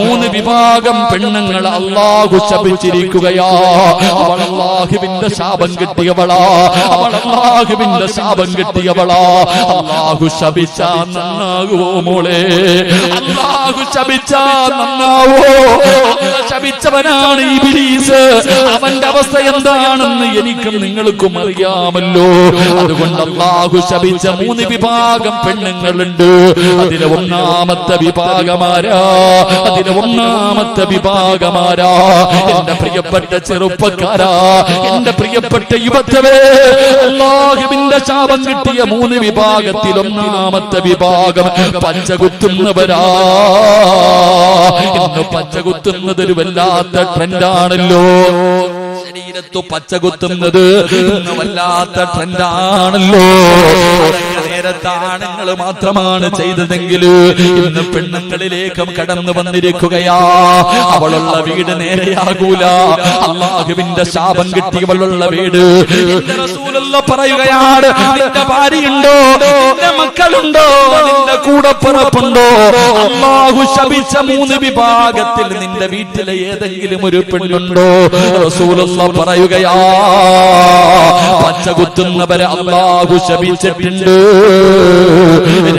മൂന്ന് വിഭാഗം പെണ്ണുങ്ങൾ അള്ളാഹു ശപിച്ചിരിക്കുകയാ. അവൾ അള്ളാഹുവിന്റെ ശാപം കിട്ടിയവളാ. അവൾ അള്ളാഹുവിന്റെ ശാപം കിട്ടിയവളാ. അള്ളാഹു ശപിച്ച നന്നാകുവോ മോളെ? അള്ളാഹു ശപിച്ച നന്നാവോ? ശപിച്ചവനാണ് ശപിച്ചവനാണ് ബിലീസ് അവന്റെ അവസ്ഥ എന്താണെന്ന് എനിക്കും നിങ്ങൾക്കും അറിയാമല്ലോ. അതുകൊണ്ട് അള്ളാഹു ശപിച്ച മൂന്ന് വിഭാഗം പെണ്ണുങ്ങളുണ്ട്. അതിലെ ഒന്നാമത്തെ വിഭാഗമാരാ അതിലെ ഒന്നാമത്തെ വിഭാഗമാരാ. എന്റെ പ്രിയപ്പെട്ട ചെറുപ്പക്കാരാ. എന്റെ പ്രിയപ്പെട്ട യുവത്വേ അള്ളാഹുവിന്റെ ശാപം കിട്ടിയ മൂന്ന് വിഭാഗത്തിൽ ഒന്നാമത്തെ വിഭാഗം പച്ച കുത്തുന്നവരാ ഇന്ന് പച്ച വല്ലാത്ത ട്രെൻഡാണല്ലോ. ശരീരത്തു പച്ചകുത്തുന്നത് ഇന്ന് വല്ലാത്ത ട്രെൻഡാണല്ലോ. നേരത്തെ ആണുങ്ങൾ മാത്രമാണ് ചെയ്തതെങ്കിൽ ഇന്ന് പെണ്ണുങ്ങളിലേക്കും കടന്നു വന്നിരിക്കുകയാ. അവളുള്ള വീട് നേരെയാകൂല. അള്ളാഹുവിന്റെ ശാപം കിട്ടിയവളുള്ള വീട്. പറയുകയാണ് നിന്റെ ഭാര്യയുണ്ടോ? നിന്റെ മക്കളുണ്ടോ? നിന്റെ കൂടപ്പിറപ്പുണ്ടോ? അള്ളാഹു ശപിച്ച മൂന്ന് വിഭാഗത്തിൽ നിന്റെ വീട്ടിലെ ഏതെങ്കിലും ഒരു പെണ്ണുണ്ടോ? റസൂലുള്ള പറയുകയാ പച്ച കുത്തുന്നവരെ അള്ളാഹു ശപിച്ചിട്ടുണ്ട്.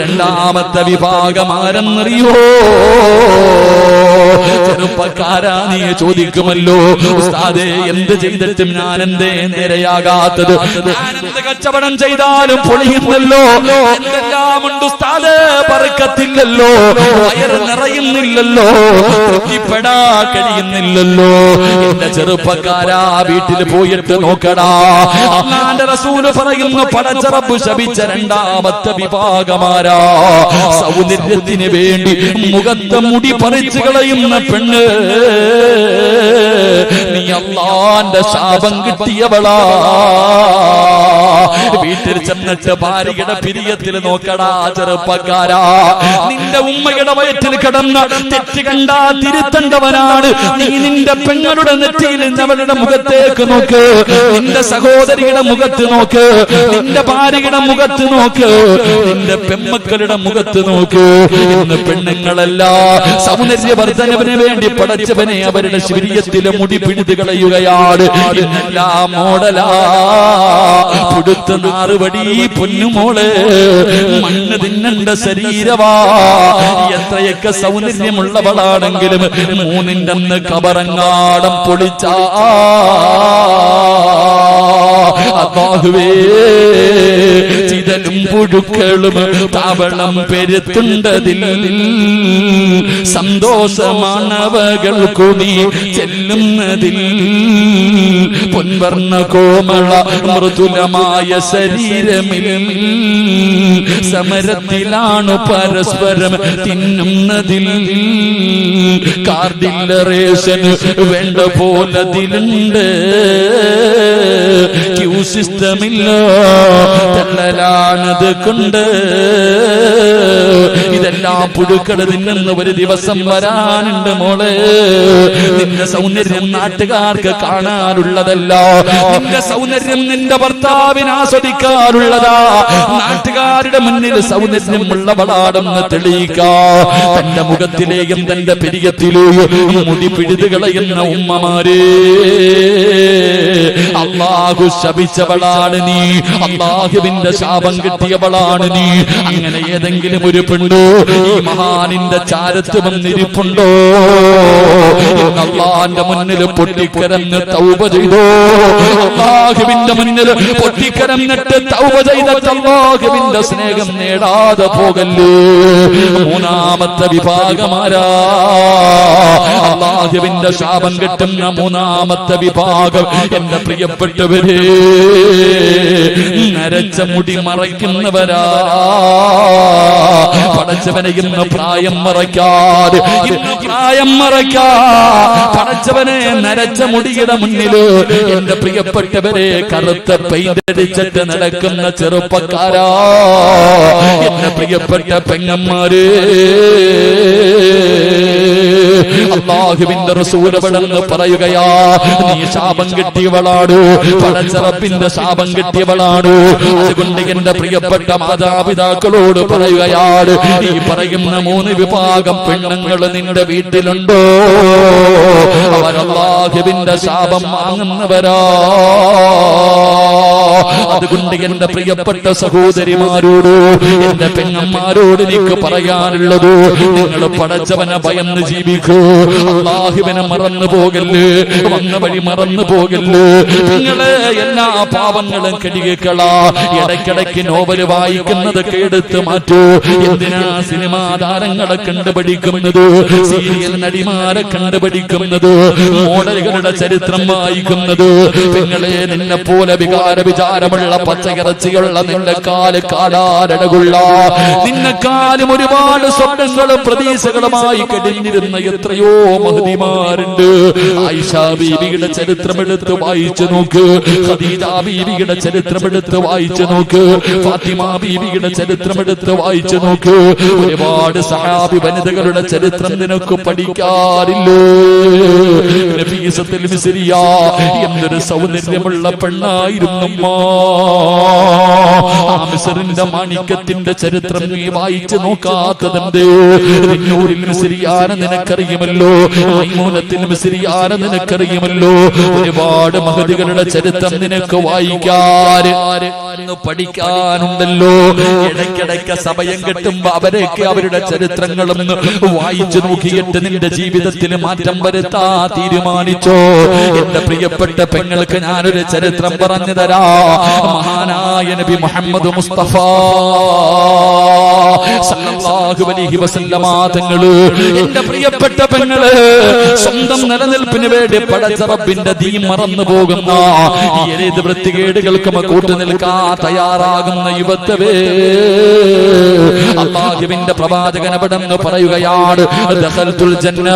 രണ്ടാമത്തെ വിഭാഗം ആരെന്നറിയോ ചെറുപ്പക്കാരാ ചോദിക്കുമല്ലോ ഉസ്താദേ എന്ത് ചെയ്തിട്ടും ഞാൻ എന്തേ നേരെയാകാത്തത്? ഞാനെന്ത് കച്ചവടം ചെയ്താലും പൊളിയുന്നല്ലോ? എന്തെല്ലാം ഉണ്ട് ഉസ്താദേ പറക്കത്തില്ലല്ലോ വയറ് നിറയുന്നില്ലല്ലോ തൃപ്തിപ്പെടാ കഴിയുന്നില്ലല്ലോ. എന്റെ ചെറുപ്പക്കാരാ വീട്ടിൽ പോയിട്ട് നോക്കടാ. അള്ളാന്റെ റസൂൽ പറയുന്നു പടച്ചറപ്പ് ശപിച്ച രണ്ടാമത്തെ വിഭാഗമാരാ. സൗന്ദര്യത്തിന് വേണ്ടി മുഖത്തെ മുടി പറിച്ചു കളയുന്ന പെണ്ണ് നീ അള്ളാന്റെ ശാപം കിട്ടിയവളാ. വീട്ടിൽ ചെന്നിട്ട് ഭാര്യയുടെ പിരിയത്തിൽ നോക്കടാ ചെറുപ്പക്കാരാ. നിന്റെ ഉമ്മയുടെ വയറ്റിൽ കിടന്ന തെറ്റ് കണ്ടാ തിരുത്തണ്ടവനാണ്. നീ നിന്റെ പെങ്ങളുടെ നെറ്റിയിൽ അവളുടെ മുഖത്തേക്ക് നോക്ക്. നിന്റെ സഹോദരിയുടെ മുഖത്ത് നോക്ക്. നിന്റെ ഭാര്യയുടെ മുഖത്ത് നോക്ക്. നിന്റെ പെമ്മക്കളുടെ മുഖത്ത് നോക്ക്. ഇന്ന് പെണ്ണുങ്ങളല്ല സൗന്ദര്യവർദ്ധനവിന് വേണ്ടി പടച്ചവനെ അവരുടെ ശരീരത്തിലെ മുടി പിടിത് കളയുകയാണ്. മോഡലാ. പുടുത്ത നാറുപടി പൊന്നുമോൾ. മണ്ണ് തിന്നണ്ട ശരീരവാ. എത്രയൊക്കെ സൗന്ദര്യമുള്ളവളാണെങ്കിലും മൂന്നിന്റെ അന്ന് കബറങ്ങാടം പൊളിച്ചാ. അള്ളാഹുവേ ചിതലും പുഴുക്കളും താവളം പെരുത്തുണ്ടതിൽ സന്തോഷമാണവകൾക്കു നീ ചെല്ലുന്നതിൽ. പൊൻവർണ കോമള മൃദുലമായ ശരീരമിൽ സമരത്തിലാണ് പരസ്പരം തിന്നുന്നതിൽ. കാർഡില്ല റേഷൻ വേണ്ട പോലതിലുണ്ട് ക്യൂ സിസ്റ്റമില്ല. തള്ളലാണത് കൊണ്ട്. ഇതെല്ലാം പുഴുക്കൾ നിന്ന് ഒരു ദിവസം വരാനുണ്ട് മോളെ. നിന്റെ സൗന്ദര്യം നാട്ടുകാർക്ക് കാണാനുള്ളതല്ല നിന്റെ സൗന്ദര്യം നിന്റെ ഭർത്താവിന് ആസ്വദിക്കാനുള്ളതാ നാട്ടുകാരുടെ മുന്നിൽ സൗന്ദര്യം ഉള്ളവളാണെന്ന് തെളിയിക്കാ. തന്റെ മുഖത്തിലേയും തന്റെ പെരിയത്തിലേയും മുടി പിടിതുകളയുന്ന ഉമ്മമാരേ. അള്ളാഹു ശപിച്ചവളാണ് നീ. അള്ളാഹുവിന്റെ ശാപം കിട്ടിയവളാണ് നീ. അങ്ങനെ ഏതെങ്കിലും ഒരു പെണ്ണോ ഈ മഹാനിന്റെ ചാരത്ത് വന്നിരിപ്പുണ്ടോ? അള്ളാന്റെ മുന്നിൽ പൊട്ടിക്കരന്ന് തൗപ ചെയ്തോ? അള്ളാഹുവിന്റെ മുന്നിൽ പൊട്ടിക്കരന്നിട്ട് തൗപ ചെയ്തിട്ട് അള്ളാഹുവിന്റെ സ്നേഹം നേടാതെ പോകല്ലേ? മൂന്നാമത്തെ വിഭാഗമാരാ അള്ളാഹുവിന്റെ ശാപം കിട്ടുന്ന മൂന്നാമത്തെ വിഭാഗം എന്റെ പ്രിയപ്പെട്ടവരെ. നരച്ച മുടി മറയ്ക്കുന്നവരാ. പടച്ചവനെ ഇന്ന് പ്രായം മറയ്ക്കാതെ പ്രായം മറയ്ക്കാ. പടച്ചവനെ നരച്ച മുടിയുടെ മുന്നിൽ എന്റെ പ്രിയപ്പെട്ടവരെ കറുത്ത പെയ്തടിച്ചിട്ട് നടക്കുന്ന ചെറുപ്പക്കാരാ. എന്റെ പ്രിയപ്പെട്ട പെങ്ങന്മാര്. അള്ളാഹുവിന്റെ റസൂലപടെന്ന് പറയുകയാ നീ ശാപം കിട്ടിയവളാണ് പടച്ചറപ്പിന്റെ ശാപം കിട്ടിയവളാണ്. അതുകൊണ്ട് എന്റെ പ്രിയപ്പെട്ട മാതാപിതാക്കളോട് പറയുകയാണ് ഈ പറയുന്ന മൂന്ന് വിഭാഗം പെണ്ണുങ്ങൾ നിന്റെ വീട്ടിലുണ്ടോ? അവരല്ലാഹുവിന്റെ ശാപം വാങ്ങുന്നവരാ അതുകൊണ്ട് എന്റെ പ്രിയപ്പെട്ട സഹോദരിമാരോട് എന്റെ പെങ്ങന്മാരോട് എനിക്ക് പറയാനുള്ളത് നിങ്ങൾ പടച്ചവനെ ഭയന്ന് ജീവിക്കൂ. അള്ളാഹുവിനെ മറന്നു പോകല്ല്? വന്ന വഴി മറന്നു പോകല്ല്? നിങ്ങൾ എല്ലാ പാവങ്ങളും കടികളാ ഇടയ്ക്കിടയ്ക്ക് നോവൽ വായിക്കുന്നതൊക്കെ എടുത്ത് മാറ്റൂ. എന്തിനാ സിനിമാ താരങ്ങളെ കണ്ടുപിടിക്കുന്നത്? സീരിയൽ നടിമാരെ കണ്ടുപിടിക്കുന്നത്? മോഡലുകളുടെ ചരിത്രം വായിക്കുന്നത്? നിങ്ങളെ നിന്നെ പോലെ വികാര വിചാരമുള്ള പച്ചയിറച്ചിയുള്ള നിന്റെ കാൽ കാലാരടകുള്ള. നിന്നെക്കാലും ഒരുപാട് സ്വപ്നങ്ങളും പ്രതീക്ഷകളുമായി കഴിഞ്ഞിരുന്ന എത്രയോ മഹതിമാരുണ്ട്. ആയിഷ ബീവിയുടെ ചരിത്രം എടുത്ത് വായിച്ചു നോക്ക്. ഖദീജ ബീവിയുടെ ചരിത്രം എടുത്ത് വായിച്ചു നോക്ക്. ഫാത്തിമ ബീവിയുടെ ചരിത്രം എടുത്ത് വായിച്ചു നോക്ക്. ഒരുപാട് സഹാബി വനിതകളുടെ ചരിത്രം നിനക്ക് പഠിക്കാറില്ലേ? എന്തൊരു സൗന്ദര്യമുള്ള പെണ്ണായിരുന്നു മിസറിന്റെ മാണിക്യത്തിന്റെ ചരിത്രം നീ വായിച്ചു നോക്കാത്തതെന്ത്? നിന്നൂരിൽ മിസ്രിയാന നിനക്കറിയുമല്ലോ. മൈമൂനത്തിൽ മിസ്രിയാന നിനക്കറിയുമല്ലോ. ഒരുപാട് മഹതികളുടെ ചരിത്രം നിനക്ക് വായിക്കാൻ പഠിക്കാനുണ്ടല്ലോ. ഇടയ്ക്കിടയ്ക്ക് സമയം കിട്ടുമ്പോ അവരെയൊക്കെ അവരുടെ ചരിത്രങ്ങളും വായിച്ചു നോക്കിയിട്ട് നിന്റെ ജീവിതത്തിൽ മാറ്റം വരുത്താ തീരുമാനിച്ചോ എന്റെ പ്രിയപ്പെട്ട പെങ്ങൾക്ക് ഞാനൊരു ചരിത്രം പറഞ്ഞു തരാ. മഹാനായ നബി മുഹമ്മദ് മുസ്തഫ എന്റെ പ്രിയപ്പെട്ട പെങ്ങൾ സ്വന്തം നിലനിൽപ്പിന് വേണ്ടി പടച്ചറപ്പിന്റെ ദീ മറന്നു പോകുന്ന ഏത് വൃത്തികേടുകൾക്കും കൂട്ടു നിൽക്കാ തയ്യാറാകുന്ന യുവത്വേ അള്ളാഹുവിന്റെ പ്രവാചകൻ അവിടെന്ന് പറയുകയാണ് ദഖൽതുൽ ജന്ന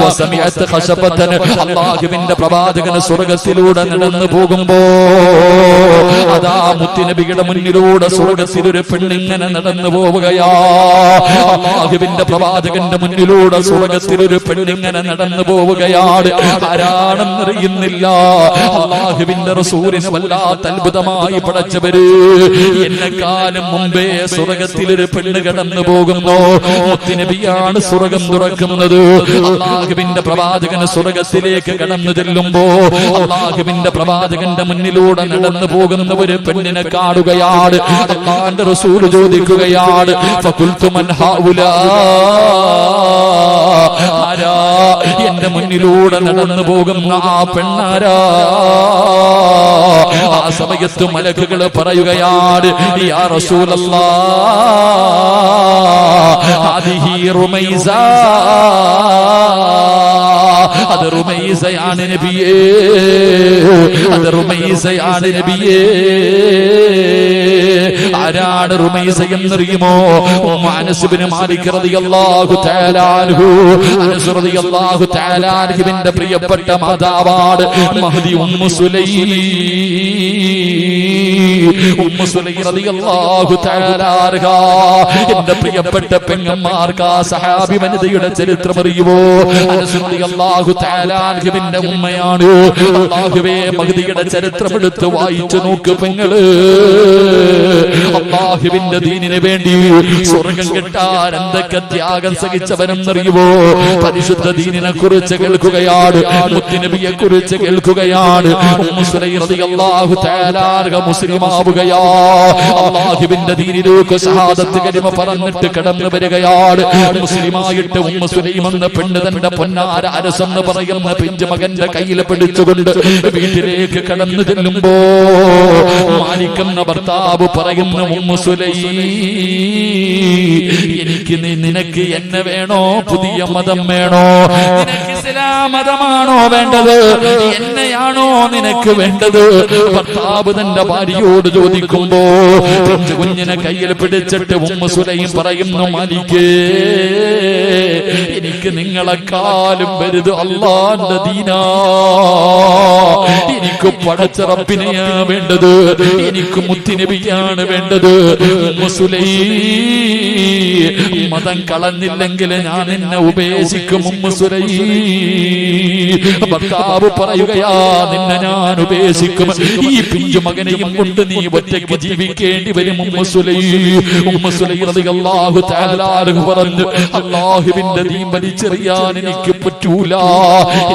വസമിഅത് ഖശബതൻ അള്ളാഹുവിന്റെ പ്രവാചകൻ സ്വർഗത്തിലൂടെ നടന്നു പോകുമ്പോ അതാ മുത്തിനബിയുടെ മുന്നിലൂടെ സ്വർഗത്തിൽ ഒരു പെണ്ണിങ്ങനെ നടന്നു പോവുകയാ. പ്രവാചകന്റെ മുന്നിലൂടെ സ്വർഗത്തിൽ ഒരു പെണ്ണിങ്ങനെ നടന്നു പോവുകയാണ്. ആരാണെന്നറിയുന്നില്ല. അള്ളാഹുവിന്റെ റസൂലിന് വല്ലാത്ത അത്ഭുതമായി പടച്ചവര്. കാലം മുമ്പേ സ്വർഗത്തിൽ ഒരു പെണ്ണ് കടന്നു പോകുന്നു മുത്തിനബിയാണ് സ്വർഗം തുറക്കുന്നത്. അള്ളാഹുവിന്റെ പ്രവാചകന് സ്വർഗത്തിലേക്ക് കടന്നു ചെല്ലുമ്പോ അള്ളാഹുവിന്റെ പ്രവാചകന്റെ മുന്നിലൂടെ നടന്നു പോകുന്ന ഒരു പെണ്ണിനെ കാണുകയാണ് അള്ളാന്റെ റസൂൽ ചോദിക്കുകയാണ് എന്റെ മുന്നിലൂടെ നടന്നു പോകുന്ന ആ പെണ്ണാരാ? ആ സമയത്ത് മലക്കുകൾ പറയുകയാണ് യാ റസൂലല്ലാ റുമൈസ. അത് റുമൈസയാണ് നബിയേ. അത് റുമൈസയാണ് നബിയേ. ആരാണ് റുമൈസ എന്നറിയുമോ അനസുബിന് മാലിക് റളിയല്ലാഹു തആല അൻഹു. അനസ് റളിയല്ലാഹു തആല അൻഹുവിന്റെ പ്രിയപ്പെട്ട മാതാവാണ് മഹദി ഉമ്മു സുലൈ. ഉമ്മു സുലൈ റളിയല്ലാഹു തആല അൻഹ. എന്റെ പ്രിയപ്പെട്ട പെങ്ങന്മാർക്ക് ആ സഹാബി വനിതയുടെ ചരിത്രം അറിയുമോ? അനസ് റളിയല്ലാഹു തആല അൻഹുവിന്റെ ഉമ്മയാണ്. അല്ലാഹുവേ മഹദിയുടെ ചരിത്രം എടുത്ത് വായിച്ചു നോക്ക് പെങ്ങൾ. അള്ളാഹുവിന്റെ ദീനിനു വേണ്ടി സ്വർഗം കിട്ടാൻ എന്തൊക്കെ ത്യാഗം സഹിച്ചവനെന്നറിയുമോ പരിശുദ്ധ ദീനിനെ കുറിച്ച് കേൾക്കുകയാണ് മുത്തിനബിയെ കുറിച്ച് കേൾക്കുകയാണ്. മുസ്ലിമാവുകയാ. അള്ളാഹുവിന്റെ ദീനിലേക്ക് ഷഹാദത്ത് കരിമ പറഞ്ഞിട്ട് കടന്നു വരികയാണ്. മുസ്ലിമായിട്ട് ഉമ്മു സുലൈം എന്ന പെണ്ണ് തന്റെ പൊന്നാര അരസെന്ന് പറയുന്ന പിഞ്ചു മകന്റെ കയ്യിൽ പിടിച്ചുകൊണ്ട് വീട്ടിലേക്ക് കടന്നു ചെല്ലുമ്പോ മാലിക്കുന്ന ഭർത്താവ് പറയുന്ന എനിക്ക് നിനക്ക് എന്നെ വേണോ? പുതിയ മതം വേണോ? നിനക്ക് ഇസ്ലാം മതമാണോ വേണ്ടത്? എന്നെയാണോ നിനക്ക് വേണ്ടത്? ഭർത്താവ് തന്റെ ഭാര്യയോട് ചോദിക്കുമ്പോ കുഞ്ഞിനെ കയ്യിൽ പിടിച്ചിട്ട് ഉമ്മ സുലൈം പറയുന്നു മാലിക്കേ എനിക്ക് നിങ്ങളെ കാലും വലുത് അള്ളാന്റെ ദീനാ. എനിക്ക് പടച്ചറപ്പിനെയാ വേണ്ടത്. എനിക്ക് മുത്തിനബിയാണ് വേണ്ടത്. മുസുലൈ സുലൈ മതം കളഞ്ഞില്ലെങ്കിൽ ഞാൻ നിന്നെ ഉപേക്ഷിക്കും ഭർത്താവ് പറയുകയാ നിന്നെ ഞാൻ ഉപേക്ഷിക്കും. ഈ പിഞ്ചു മകനെയും കൊണ്ട് നീ ഒറ്റയ്ക്ക് ജീവിക്കേണ്ടി വരും പറഞ്ഞു അല്ലാഹുവിന്റെ ദീൻ വലിച്ചെറിയാൻ എനിക്ക് പറ്റൂല.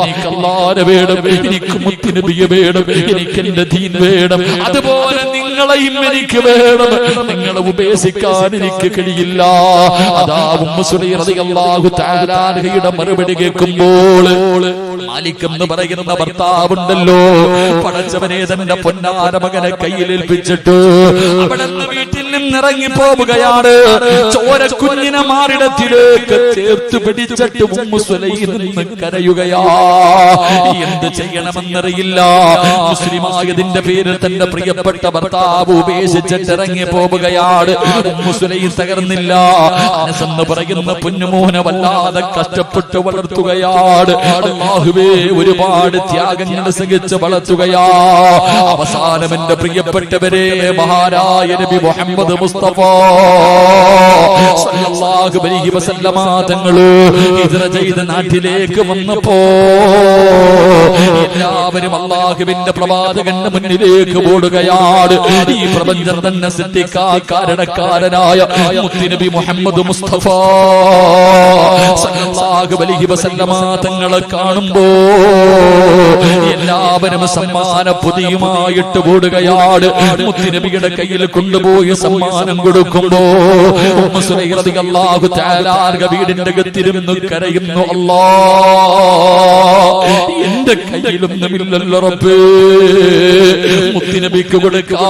എനിക്ക് അല്ലാഹുവിനെ വേണം. എനിക്ക് മുത്തുനബിയെ വേണം. എനിക്ക് എന്റെ ദീൻ വേണം. അതുപോലെ നിങ്ങളെയും എനിക്ക് വേണം. നിങ്ങളെ ഉപേക്ഷിക്കാൻ എനിക്ക് കഴിയില്ല. അതാ ഉമ്മ സുലൈ റളിയല്ലാഹു തആല അൻഹയുടെ മറുപടി കേൾക്കുമ്പോൾ മാലിക് എന്ന് പറയുന്ന ഭർത്താവുണ്ടല്ലോ. പടച്ചവനെ തന്റെ പൊന്നാര മകനെ കയ്യിലേൽപ്പിച്ചിട്ട് വീട്ടിൽ നിന്ന് ഇറങ്ങി പോവുകയാണ്. ചോര കുഞ്ഞിനെ മാറിടത്തിലേക്ക് ചേർത്ത് പിടിച്ചിട്ട് നിന്ന് കരയുകയാ. എന്ത് ചെയ്യണമെന്നറിയില്ല. മുസ്ലിമായതിന്റെ പേരിൽ തന്റെ പ്രിയപ്പെട്ട ഭർത്താവ് ഉപേക്ഷിച്ചിട്ട് ഇറങ്ങി പോവുകയാണ്. സുലൈം തകർന്നില്ല. എന്ന് പറയുന്ന പൊന്നുമോനെ വല്ലാതെ കഷ്ടപ്പെട്ട് വളർത്തുകയാണ്. അല്ലാഹുവേ ഒരുപാട് ത്യാഗങ്ങൾ സഹിച്ച് വളർത്തുകയാ. അവസാനം എന്റെ പ്രിയപ്പെട്ടവരെ മഹാരായ നബി മുഹമ്മദ് മുസ്തഫ. സല്ലല്ലാഹു അലൈഹി വസല്ലമ തങ്ങൾ ഹിജ്റ ചെയ്ത നാട്ടിലേക്ക് വന്നപ്പോ എല്ലാവരും അള്ളാഹുവിന്റെ പ്രവാചകന്റെ മുന്നിലേക്ക് ഓടുകയാണ്. ഈ പ്രപഞ്ചം തന്നെ സൃഷ്ടിക്കാൻ കാരണക്കാരനായ മുത്തുനബി മുഹമ്മദ് മുസ്തഫ. സല്ലല്ലാഹു അലൈഹി വസല്ലമ തങ്ങളെ കാണുമ്പോ എല്ലാവരും സമ്മാന പുതിയുമായിട്ട് ഓടുകയാണ് മുത്തുനബിയുടെ കയ്യിൽ കൊണ്ടുപോയി സമ്മാനം കൊടുക്കുമ്പോ വീടിന്റെ അകത്തിരുന്ന് കരയുന്നു അല്ലാ എന്റെ കയ്യിലൊന്നുമില്ലല്ലോ റബ്ബേ. മുത്തുനബിക്ക് കൊടുക്കാ.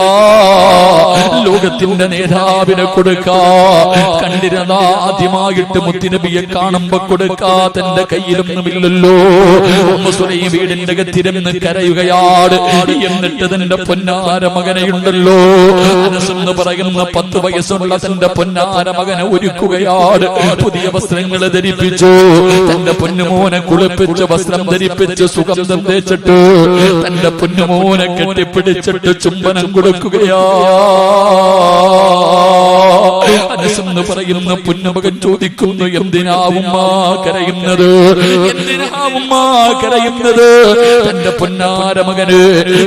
ലോകത്തിന്റെ നേതാവിനെ കൊടുക്ക. കണ്ടിരുന്ന ആദ്യമായിട്ട് മുത്തുനബിയെ കാണുമ്പോ കൊടുക്കാ. തന്റെ കയ്യിലൊന്നുമില്ലല്ലോ സുലൈഖ വീടിന്റെ അകത്തിരുന്ന് കരയുകയാണ് എന്നിട്ട് തന്റെ പൊന്നാര മകനെയുണ്ടല്ലോ എന്ന് പറയുന്ന പത്ത് വയസ്സുള്ള തന്റെ പൊന്നാര മകനെ ഒരുക്കുകയാണ് പുതിയ വസ്ത്രങ്ങൾ ധരിപ്പിച്ചു. തന്റെ പൊന്നുമോനെ കുളിപ്പിച്ച് വസ്ത്രം ധരിപ്പിച്ച് സുഗന്ധം തേച്ചിട്ട് തന്റെ പൊന്നുമോനെ കെട്ടിപ്പിടിച്ചിട്ട് ചുംബനം കൊടുക്കുകയാ. അനസെന്ന് പറയുന്ന പുന്നമകൻ ചോദിക്കുന്നു എന്തിനാവും കരയുന്നത്? എന്തിനാവും കരയുന്നത്? തന്റെ പൊന്നാര മകന്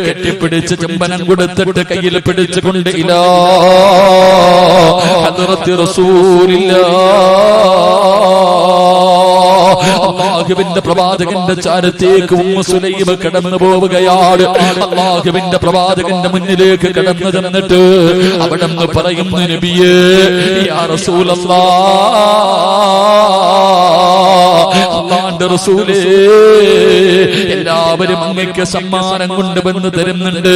കെട്ടിപ്പിടിച്ച് ചെമ്പനം കൊടുത്തിട്ട് കയ്യിൽ പിടിച്ചുകൊണ്ട് ഇലാ അതിർത്തി റസൂലില്ലാ. അള്ളാഹുവിന്റെ പ്രവാചകന്റെ ചാരത്തേക്ക് ഉമ്മ സുലൈമ കടന്നു പോവുകയാണ് അള്ളാഹുവിന്റെ പ്രവാചകന്റെ മുന്നിലേക്ക് കടന്നു ചെന്നിട്ട് അവിടെ നിന്ന് പറയുന്നു നബിയേ യാ റസൂലല്ലാ അള്ളാന്റെ റസൂലേ എല്ലാവരും അങ്ങയ്ക്ക് സമ്മാനം കൊണ്ടുവന്ന് തരുന്നുണ്ട്.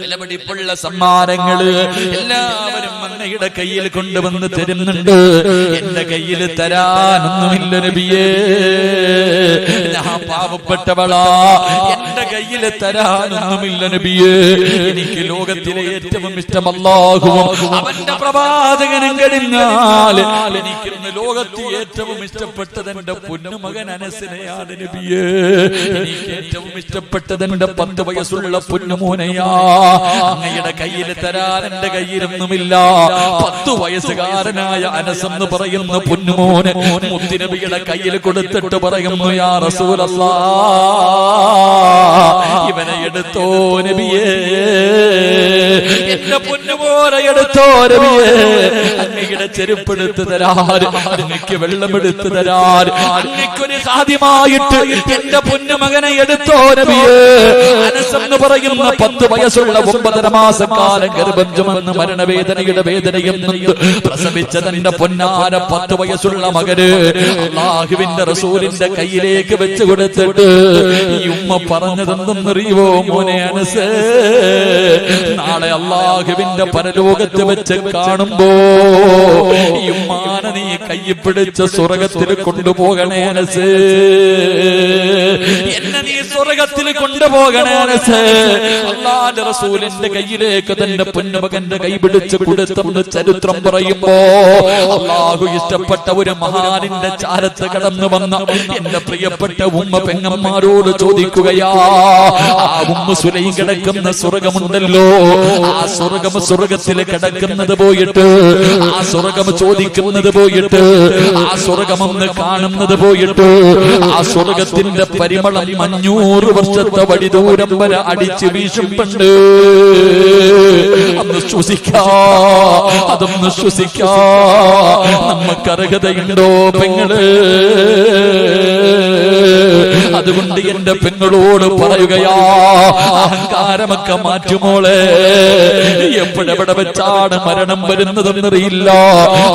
വിലപിടിപ്പുള്ള സമ്മാനങ്ങൾ എല്ലാവരും അങ്ങയുടെ കയ്യിൽ കൊണ്ടുവന്ന് തരുന്നുണ്ട്. എന്റെ കയ്യിൽ തരാനൊന്നുമില്ല നബിയേ. ഞാൻ പാവപ്പെട്ടവളാ. എന്റെ കയ്യിൽ തരാനൊന്നുമില്ല നബിയേ. എനിക്ക് ലോകത്തിലെ ഏറ്റവും ഇഷ്ടമല്ലാകും അവന്റെ പ്രവാചകനും കഴിഞ്ഞാൽ എനിക്കിന്ന് ലോകത്തിൽ ഏറ്റവും ഇഷ്ടപ്പെട്ടത് എന്റെ പൊന്നുമകൻ അനസിനെയാണ് നബിയേ. എനിക്ക് ഏറ്റവും ഇഷ്ടപ്പെട്ടത് എന്റെ പത്ത് വയസ്സുള്ള പൊന്നുമോനെയാ അങ്ങയുടെ കയ്യിൽ തരാൻ എന്റെ കയ്യിലൊന്നുമില്ല. പത്തു വയസ്സുകാരനായ അനസെന്ന് പറയുന്ന പൊന്നുമോന് മുത്തിനബിയുടെ കയ്യിൽ കൊടുത്തിട്ട് പറയുന്നു യാ റസൂലല്ല ഇവനെ എടുത്തോ നബിയേ. എന്റെ പൊന്നുമോനെ എടുത്തോ നബിയേ. ചെരുപ്പെടുത്ത് തരാൻ അങ്ങക്ക് വെള്ളമെടുത്ത് തരാൻ അങ്ങക്കൊരു സാധ്യമായിട്ട് എന്റെ പൊന്നുമകനെ എടുത്തോ അനസെന്ന് പറയുന്ന പത്ത് വയസ്സുള്ള ഒമ്പതര മാസക്കാലം ഗർഭം ചുമന്ന് മരണവേദനയുടെ വേദനയും പ്രസവിച്ച തന്റെ പൊന്നാര പത്ത് വയസ്സുള്ള മകന് അള്ളാഹുവിന്റെ റസൂലിന്റെ കയ്യിലേക്ക് വെച്ച് കൊടുത്തിട്ട് ഈ ഉമ്മ പറഞ്ഞതെന്തെന്നറിയുവോ മോനെ അനസ്? നാളെ അള്ളാഹുവിന്റെ പരലോകത്ത് വെച്ച് കാണുമ്പോ ഈ ഉമ്മാനെ നീ കൈ പിടിച്ച് സ്വർഗത്തിൽ കൊണ്ടുപോകണേ അനസ്. എന്നെ നീ സ്വർഗത്തിൽ കൊണ്ടുപോകണേ അനസ്. അള്ളാന്റെ റസൂലിന്റെ കയ്യിലേക്ക് തന്റെ പൊന്നുമകന്റെ കൈ പിടിച്ച് കൊടുത്തെന്ന് ചരിത്രം പറയുമ്പോ അള്ളാഹു ഇഷ്ടപ്പെട്ട ഒരു മഹാനിന്റെ ചാരത്ത് കടന്നു വന്ന എന്റെ പ്രിയപ്പെട്ട ഉമ്മ പെങ്ങന്മാരോട് ചോദിക്കുകയാ ആ ഉമ്മ സുലൈം കിടക്കുന്ന സ്വർഗമുണ്ടല്ലോ. ആ സ്വർഗം സ്വർഗത്തിൽ കിടക്കുന്നത് പോയിട്ട് ആ സ്വർഗം ചോദിക്കുന്നത് പോയിട്ട് ആ സ്വർഗമെന്ന് കാണുന്നത് പോയിട്ട് ആ സ്വർഗത്തിന്റെ പരിമളം അഞ്ഞൂറ് വർഷത്തെ വഴി ദൂരം വരെ അടിച്ചു വീശുമ്പണ്ട് അന്ന് ശ്വസിക്കാ. അതൊന്ന് ശ്വസിക്കാ. നമുക്ക് അർഹതയുണ്ടോ പെങ്ങൾ? അതുകൊണ്ട് എന്റെ പെങ്ങളോട് പറയുകയാ അഹങ്കാരമൊക്കെ മാറ്റുമോളെ എപ്പോഴെവിടെ വെച്ചാണ് മരണം വരുന്നതെന്നറിയില്ല.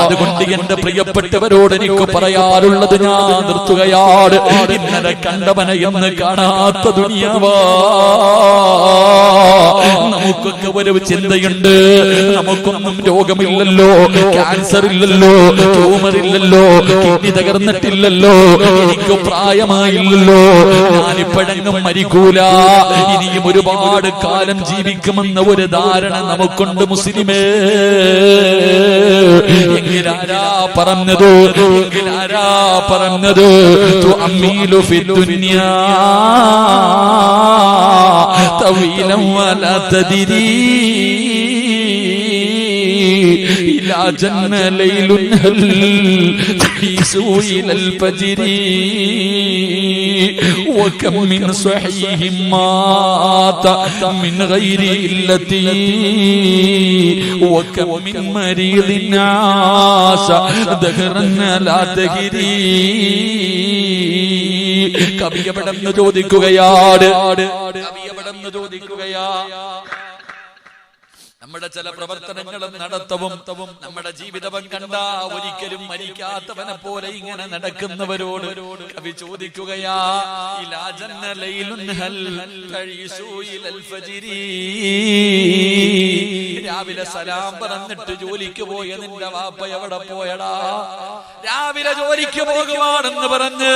അതുകൊണ്ട് എന്റെ പ്രിയപ്പെട്ടവരോട് എനിക്ക് പറയാറുള്ളത് ഞാൻ നിർത്തുകയാണ്. ഇന്നലെ കണ്ടവനെ എന്ന് കാണാത്ത ദുനിയാവാ. നമുക്കൊക്കെ ഒരു ചിന്തയുണ്ട്. ഉണ്ട്. നമുക്കൊന്നും രോഗമില്ലല്ലോ. ക്യാൻസർ ഇല്ലല്ലോ. ട്യൂമർ ഇല്ലല്ലോ. കിഡ്നി തകർന്നിട്ടില്ലല്ലോ. എനിക്ക് പ്രായമായില്ലല്ലോ. ഞാനിപ്പോഴെങ്ങും മരിക്കൂല. ഇനിയും ഒരുപാട് കാലം ജീവിക്കുമെന്ന ഒരു ധാരണ നമുക്കുണ്ട് മുസ്ലിമേ. പറഞ്ഞത്? പറഞ്ഞത്? إلى جن ليل هل تحيس إلى الفجر وكم من صحيح مات من غير إلتي وكم من مريض عاش دهرا لا تهري കവിയവിടെന്ന് ചോദിക്കുകയാണ് കവിയവിടെന്ന് ചോദിക്കുകയാ നമ്മുടെ ചില പ്രവർത്തനങ്ങളും നടത്തവും നമ്മുടെ ജീവിതം കണ്ട ഒരിക്കലും മരിക്കാത്തവനെ പോലെ ഇങ്ങനെ നടക്കുന്നവരോട് കവി ചോദിക്കുകയാ. രാവിലെ സലാം പറഞ്ഞിട്ട് ജോലിക്ക് പോയ നിന്റെ വാപ്പ എവിടെ പോയടാ രാവിലെ ജോലിക്ക് പോകുവാണെന്ന് പറഞ്ഞ്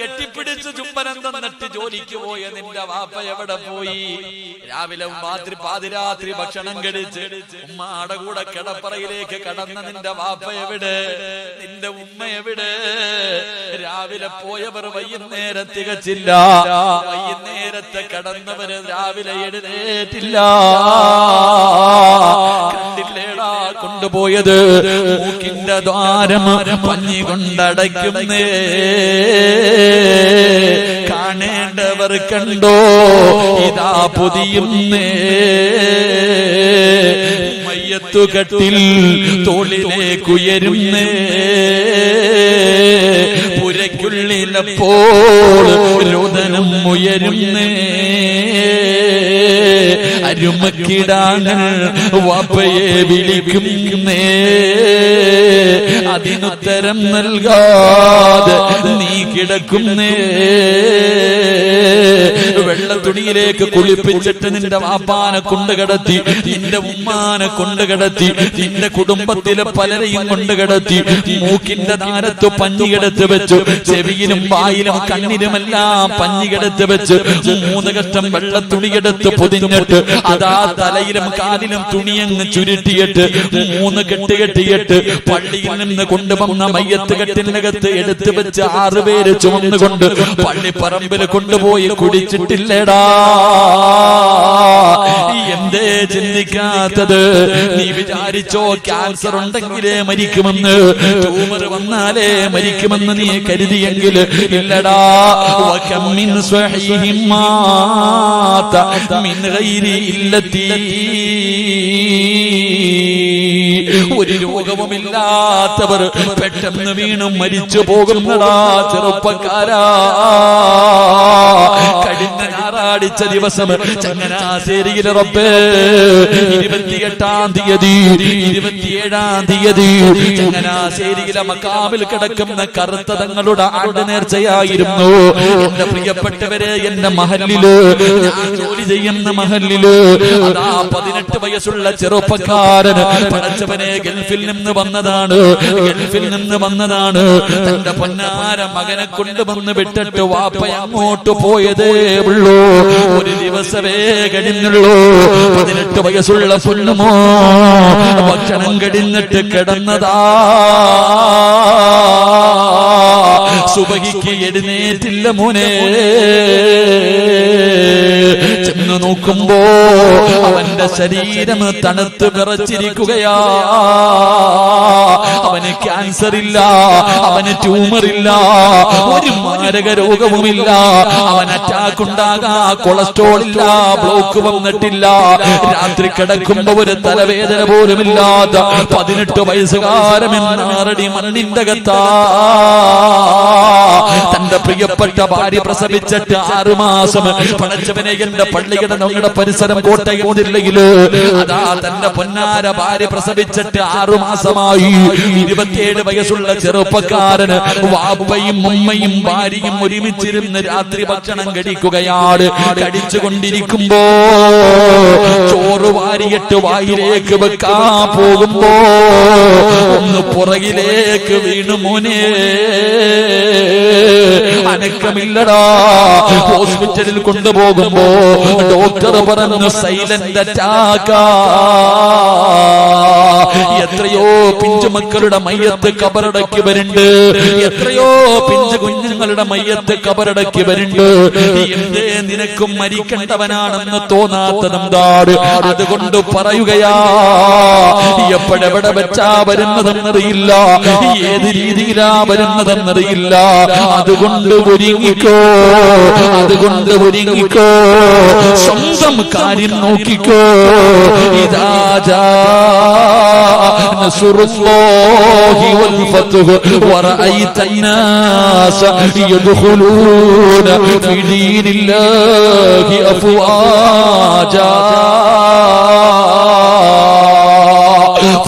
കെട്ടിപ്പിടിച്ച് ചുംബനം തന്നിട്ട് ജോലിക്ക് പോയ നിന്റെ വാപ്പ എവിടെ പോയി രാവിലെ രാത്രി പാതിരാത്രി ഭക്ഷണം കഴിച്ച് ഉമ്മാടെ കൂടെ കിടപ്പറയിലേക്ക് കടന്ന നിന്റെ വാപ്പ എവിടെ? നിന്റെ ഉമ്മ എവിടെ? രാവിലെ പോയവർ വൈകുന്നേരം തികച്ചില്ല. വൈകുന്നേരത്തെ കടന്നവര് രാവിലെ എഴുന്നേറ്റില്ല. കണ്ടില്ലേടാ കൊണ്ടുപോയത്? മൂക്കിന്റെ ദ്വാരം പഞ്ഞി കൊണ്ടടയ്ക്കുന്നേ കാണേണ്ടവർ കണ്ടോ? ഇതാ പൊതിയുന്നേ. മയ്യത്തുകട്ടിൽ തോളിലേക്കുയരുന്നേ. പുരയ്ക്കുള്ളിലപ്പോൾ രോദനം ഉയരുന്നേ അരുമക്കിടാങ്ങൾ വാപ്പയെ വിളിക്കുന്നേ. അതിനുത്തരം നൽകാതെ നീ കിടക്കുന്നേ. വെള്ള തുണിയിലേക്ക് കുളിപ്പിച്ചിട്ട് നിന്റെ വാപ്പാനെ കൊണ്ടുകിടത്തി നിന്റെ ഉമ്മാനെ കൊണ്ടുകിടത്തി നിന്റെ കുടുംബത്തിലെ പലരെയും കൊണ്ടുകിടത്തി മൂക്കിന്റെ താരത്ത് പഞ്ഞിയെടുത്ത് വെച്ചു ചെവിയിലും വായിലും കണ്ണിലുമെല്ലാം പഞ്ഞികിടത്ത് വെച്ച് മൂന്ന് കഷ്ടം വെള്ള തുണിയെടുത്ത് പൊതിഞ്ഞിട്ട് അതാ തലയിലും കാലിലും തുണിയങ്ങ് ചുരുട്ടിയിട്ട് മൂന്ന് കെട്ട് കെട്ടിയിട്ട് പള്ളിയിൽ നിന്ന് കൊണ്ടുവന്ന മയ്യത്ത് കെട്ടിനകത്ത് എടുത്തു വെച്ച് ആറുപേര് ചുമന്നുകൊണ്ട് പള്ളിപ്പറമ്പിൽ കൊണ്ടുപോയി കുടിച്ചിട്ടില്ലടാ എന്തേ ചിന്തിക്കാത്തത്? നീ വിചാരിച്ചോ ക്യാൻസർ ഉണ്ടെങ്കിലേ മരിക്കുമെന്ന്? ട്യൂമർ വന്നാലേ മരിക്കുമെന്ന് നീ കരുതിയെങ്കിൽ ഇല്ലടാ. ഇല്ലത്തി. ഒരു രോഗവുമില്ലാത്തവർ പെട്ടെന്ന് വീണു മരിച്ചു പോകുന്നടാ ചെറുപ്പക്കാരാ. കഴിഞ്ഞ ഞായറാഴ്ച ദിവസം ചങ്ങനാശ്ശേരിയിലെ റബ്ബേ ഇരുപത്തിയെട്ടാം തീയതി ഇരുപത്തിയേഴാം തീയതി ചങ്ങനാശ്ശേരിയിലെ മക്കാവിൽ കിടക്കുന്ന കറുത്ത തങ്ങളുടെ ആണ്ട് നേർച്ചയായിരുന്നു. എന്റെ പ്രിയപ്പെട്ടവരെ എന്റെ മഹലിൽ ഞാൻ ജോലി ചെയ്യുന്ന മഹലിൽ അതാ പതിനെട്ട് വയസ്സുള്ള ചെറുപ്പക്കാരൻ പടച്ചവനെ ഗൾഫിൽ നിന്ന് വന്നതാണ്. ഗൾഫിൽ നിന്ന് വന്നതാണ്. തന്റെ പൊന്നാര മകനെ കൊണ്ടുവന്ന് വിട്ടിട്ട് വാപ്പ അങ്ങോട്ട് പോയതേ ഉള്ളൂ. ഒരു ദിവസമേ കഴിഞ്ഞുള്ളൂ. പതിനെട്ട് വയസ്സുള്ള പൊന്നുമോ? ഭക്ഷണം കഴിഞ്ഞിട്ട് കിടന്നതാ. സുബഹിക്ക് എഴുന്നേറ്റില്ല മോനെ. ചെന്ന് നോക്കുമ്പോ അവന്റെ ശരീരം തണുത്ത് വിറച്ചിരിക്കുകയാ. അവന് ക്യാൻസർ ഇല്ല. അവന് ട്യൂമർ ഇല്ല. ഒരു മാരക രോഗവുമില്ല. അവൻ അറ്റാക്ക് ഉണ്ടാകാ. കൊളസ്ട്രോൾ ഇല്ല. ബ്ലോക്ക് വന്നിട്ടില്ല. രാത്രി കിടക്കുമ്പോ ഒരു തലവേദന പോലുമില്ലാത്ത പതിനെട്ട് വയസ്സുകാരമെന്നാറടി മണ്ണിന്റെ കത്താ തന്റെ പ്രിയപ്പെട്ട ഭാര്യ പ്രസവിച്ചിട്ട് ആറുമാസം പടച്ചവനെ എന്റെ പള്ളിയുടെ ഞങ്ങളുടെ പരിസരം കോട്ടയം ജില്ലയിൽ അതാ തന്റെ പൊന്നാര ഭാര്യ പ്രസവിച്ചിട്ട് ആറു മാസമായി. ഇരുപത്തിയേഴ് വയസ്സുള്ള ചെറുപ്പക്കാരന് വാപ്പയും ഉമ്മയും ഭാര്യയും ഒരുമിച്ചിരുന്ന് രാത്രി ഭക്ഷണം കഴിക്കുകയാണ്. കടിച്ചുകൊണ്ടിരിക്കുമ്പോ ചോറ് വാരിയിട്ട് വായിലേക്ക് വെക്കാ പോകുമ്പോ ഒന്ന് പുറകിലേക്ക് വീണു മോനെ. അനക്കമില്ലടാ. ഹോസ്പിറ്റലിൽ കൊണ്ടുപോകുമ്പോ ഡോക്ടർ പറഞ്ഞു സൈലന്റ് എത്രയോ പിഞ്ചുമക്കളുടെ മയ്യത്ത് കബറടക്കി വരുന്നുണ്ട് എത്രയോ പിഞ്ചു കുഞ്ഞുങ്ങളുടെ മയ്യത്ത് കബറടക്കി വരുന്നുണ്ട് എന്തേ നിനക്കും മരിക്കേണ്ടവനാണെന്ന് തോന്നാത്തതെന്താണ് അതുകൊണ്ട് പറയുകയാ എപ്പോഴെവിടെ വെച്ചാ വരുന്നതെന്നറിയില്ല. ഏത് രീതിയിലാ വരുന്നതെന്നറിയില്ല. അതുകൊണ്ട് ഒരുങ്ങിക്കോ അതുകൊണ്ട് ഒരുങ്ങിക്കോ. സ്വന്തം കാര്യം നോക്കിക്കോ ഇതാ ജാ نصر الله والفتح ورأيت الناس يدخلون في دين الله أفواجا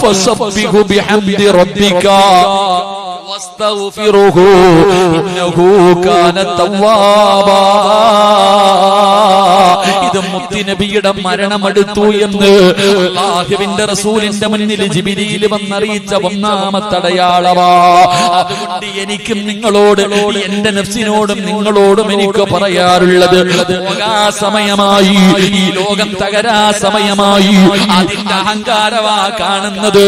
فسبح بحمد ربك واستغفره إنه كان توابا ഇത് മുത്തിനബിയുടെ മരണമെടുത്തു എന്ന് അള്ളാഹുവിന്റെ റസൂലിന്റെ മുന്നിൽ ജിബിരിയിൽ വന്നറിയിച്ച ഒന്നാമത്തെ അടയാളവാ അതുകൊണ്ട് എനിക്കും നിങ്ങളോട് എന്റെ നഫ്സിനോടും നിങ്ങളോടും എനിക്ക് പറയാറുള്ളത് പോകാ സമയമായി ഈ ലോകം തകരാ സമയമായി അതിന്റെ അഹങ്കാരവാ കാണുന്നത്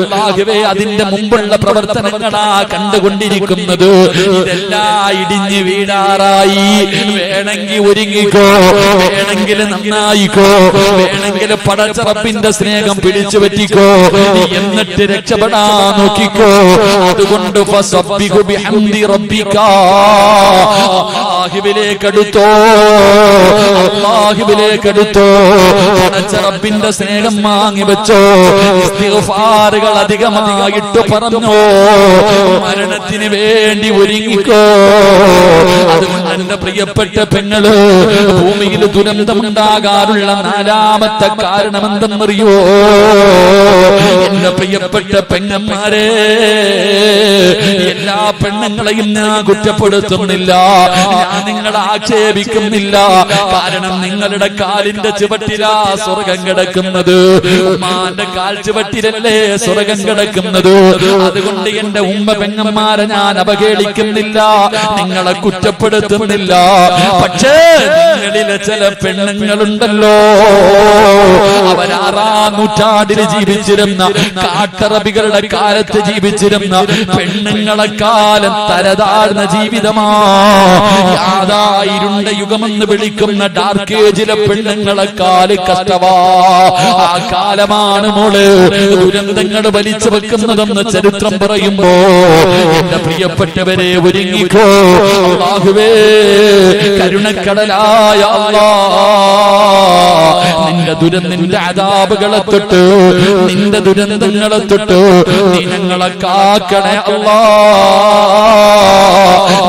അള്ളാഹുവേ അതിന്റെ മുമ്പുള്ള പ്രവർത്തനങ്ങളാ കണ്ടുകൊണ്ടിരിക്കുന്നത്. ഇതെല്ലാം ഇടിഞ്ഞ് വീടാറായി വേണമെങ്കിൽ ഒരുങ്ങിക്കോ. വേണമെങ്കിൽ നന്നായിക്കോ. വേണമെങ്കിൽ പടച്ചറപ്പിന്റെ സ്നേഹം പിടിച്ചു പറ്റിക്കോ. എന്നിട്ട് രക്ഷപ്പെടാ നോക്കിക്കോ. അതുകൊണ്ട് അല്ലാഹുവിലേക്ക് അടുത്തോ സ്നേഹം വാങ്ങി വെച്ചോ അധികമായിട്ട് പറഞ്ഞോ. മരണത്തിന് വേണ്ടി ഒരുങ്ങിക്കോ. അതുകൊണ്ട് പ്രിയപ്പെട്ട പെങ്ങൾ ഭൂമിയിൽ ദുരന്തമുണ്ടാകാറുള്ള നാലാമത്തെ കാരണം എന്തെന്നറിയോ എന്റെ പ്രിയപ്പെട്ട പെങ്ങന്മാരെ എല്ലാ പെണ്ണുങ്ങളെയും ഞാൻ കുറ്റപ്പെടുത്തുന്നില്ല. ഞാൻ നിങ്ങളെ ആക്ഷേപിക്കുന്നില്ല. കാരണം നിങ്ങളുടെ കാലിന്റെ ചുവട്ടിലാ സ്വർഗം കിടക്കുന്നത്. ഉമ്മാന്റെ കാൽ ചുവട്ടിലല്ലേ സ്വർഗം കിടക്കുന്നത്. അതുകൊണ്ട് എന്റെ ഉമ്മ പെങ്ങന്മാരെ ഞാൻ അവഹേളിക്കുന്നില്ല. നിങ്ങളെ കുറ്റപ്പെടുത്തുന്നില്ല. പക്ഷേ നിങ്ങളിലെ ചില പെണ്ണുങ്ങളുണ്ടല്ലോ. അവരാറാം നൂറ്റാണ്ടിൽ ജീവിച്ചിരുന്ന കാട്ടറബികളുടെ കാലത്ത് ജീവിച്ചിരുന്ന പെണ്ണുങ്ങളെ കാലം തരതാഴ്ന്ന ജീവിതമാ. യുഗമെന്ന് വിളിക്കുന്ന ഡാർക്ക് ഏജിലെ പെണ്ണുങ്ങളെ കാൽ കഷ്ടവാ. ആ കാലമാണ് മോൾ ദുരന്തങ്ങൾ വലിച്ചു വെക്കുന്നതെന്ന് ചരിത്രം പറയുമ്പോ എന്റെ പ്രിയപ്പെട്ടവരെ ഒരുങ്ങിക്കോ. അള്ളാഹുവേ കരുണക്കടലായ നിന്റെ ദുരന്തിന്റെ അതാപുകളെ തൊട്ട് നിന്റെ ദുരന്തങ്ങളെ തൊട്ട് ഞങ്ങളെ കാക്കണേ അല്ലാ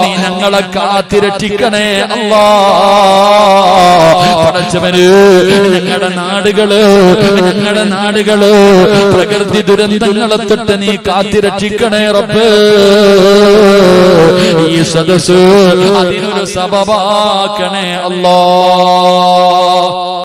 നീ ഞങ്ങളെ കാത്തിരക്ഷിക്കണേ അല്ലാ. പടച്ചവന് ഞങ്ങളുടെ നാടുകൾ ഞങ്ങളുടെ നാടുകൾ പ്രകൃതി ദുരന്തങ്ങളെ തൊട്ട് നീ കാത്തിരക്ഷിക്കണേ റബ്ബ്. ഈ സദസ് അതിനൊരു സബബാക്കണേ അല്ലാ.